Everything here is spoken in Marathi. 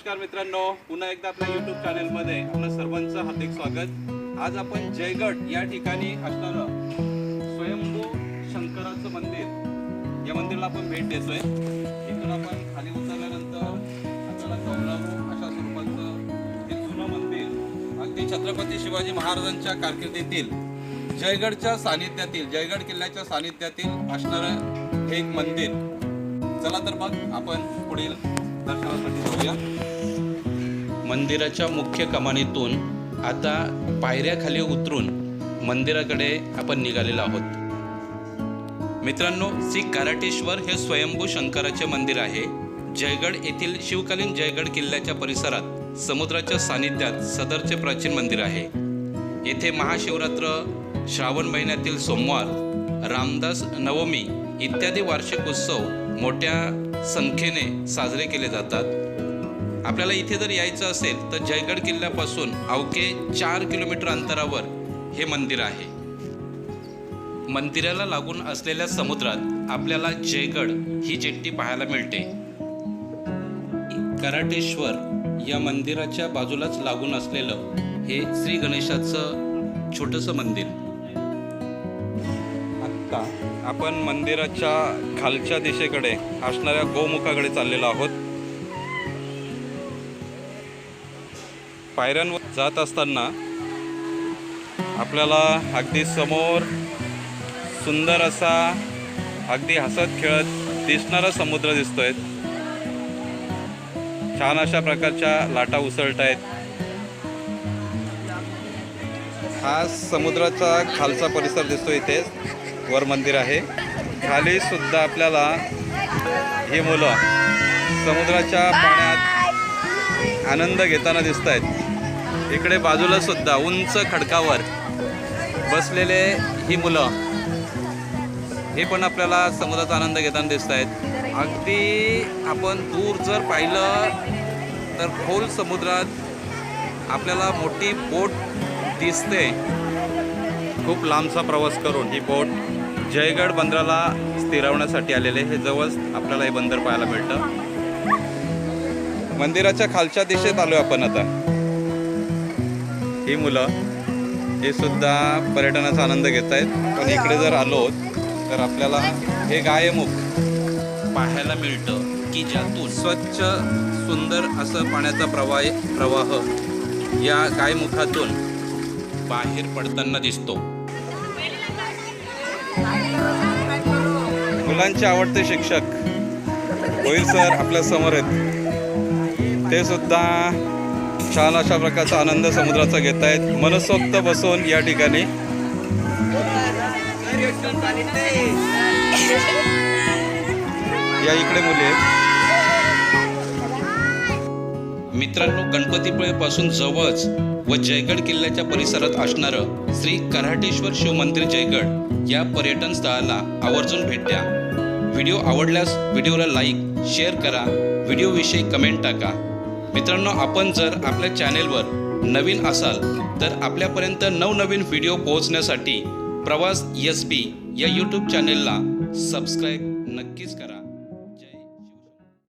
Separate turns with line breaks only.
नमस्कार मित्रांनो पुन्हा एकदा आपल्या युट्यूब चॅनेलमध्ये आपलं सर्वांचं हार्दिक स्वागत. आज आपण जयगड या ठिकाणी असणारं स्वयंभू शंकराचं मंदिर या मंदिराला आपण भेट देतोय. इथून आपण खाली उतरल्यानंतर आपल्याला कौलारू अशा स्वरूपाचं हे जुनं मंदिर अगदी छत्रपती शिवाजी महाराजांच्या कारकिर्दीतील जयगडच्या सानिध्यातील जयगड किल्ल्याच्या सानिध्यातील असणारं हे एक मंदिर. चला तर मग आपण पुढील दर्शनासाठी जाऊया.
मंदिराच्या मुख्य कमानीतून आता पायऱ्याखाली उतरून मंदिराकडे आपण निघालेलो आहोत. मित्रांनो श्री कराटेश्वर हे स्वयंभू शंकराचे मंदिर आहे. जयगड येथील शिवकालीन जयगड किल्ल्याच्या परिसरात समुद्राच्या सानिध्यात सदरचे प्राचीन मंदिर आहे. येथे महाशिवरात्र श्रावण महिन्यातील सोमवार रामदास नवमी इत्यादी वार्षिक उत्सव मोठ्या संख्येने साजरे केले जातात. आपल्याला इथे जर यायचं असेल तर जयगड किल्ल्यापासून अवघे चार किलोमीटर अंतरावर हे मंदिर आहे. मंदिराला लागून असलेल्या समुद्रात आपल्याला जयगड ही जेट्टी पाहायला मिळते. कराटेश्वर या मंदिराच्या बाजूलाच लागून असलेलं हे श्री गणेशाचं छोटंसं मंदिर.
आत्ता आपण मंदिराच्या खालच्या दिशेकडे असणाऱ्या गोमुखाकडे चाललेलो आहोत. पायऱ्यांवर जात असताना आपल्याला अगदी समोर सुंदर असा अगदी हसत खेळत दिसणारा समुद्र दिसतोय. छान अशा प्रकारच्या लाटा उसळत आहेत हा समुद्राचा खालचा परिसर दिसतो इथे. वर मंदिर आहे. खाली सुद्धा आपल्याला ही मुलं समुद्राच्या पाण्यात आनंद घेताना दिसत आहेत इकडे बाजूला सुद्धा उंच खडकावर बसलेले ही मुलं हे पण आपल्याला समुद्राचा आनंद घेताना दिसत आहेत अगदी आपण दूर जर पाहिलं तर खोल समुद्रात आपल्याला मोठी बोट दिसते. खूप लांबचा प्रवास करून ही बोट जयगड बंदराला स्थिरावण्यासाठी आलेले हे जवळच आपल्याला हे बंदर पाहायला मिळतं. मंदिराच्या खालच्या दिशेत आलो आपण आता. ही मुलं हे सुद्धा पर्यटनाचा आनंद घेत आहेत पण इकडे जर आलो तर आपल्याला हे गायमुख
पाहायला मिळतं की ज्यातून
स्वच्छ सुंदर असं पाण्याचा प्रवाह प्रवाह या गायमुखातून
बाहेर पडताना दिसतो.
मुलांचे आवडते शिक्षक होईल सर आपल्यासमोर आहेत. ते सुद्धा छान अशा प्रकारचा आनंद समुद्राचा घेत आहेत. मनसोक्त बसून या ठिकाणी. या इकडे मुली आहेत.
मित्रांनो गणपतीपुळेपासून जवळच व जयगड किल्ल्याच्या परिसरात असणारं श्री कराटेश्वर शिव मंदिर जयगड या पर्यटन स्थळाला आवर्जून भेट द्या. व्हिडिओ आवडल्यास व्हिडिओला लाईक शेअर करा. व्हिडिओविषयी कमेंट टाका. मित्रांनो आपण जर आपल्या चॅनेलवर नवीन असाल तर आपल्यापर्यंत नवनवीन व्हिडिओ पोहोचण्यासाठी प्रवास एस बी या यूट्यूब चॅनेलला सबस्क्राईब नक्कीच करा.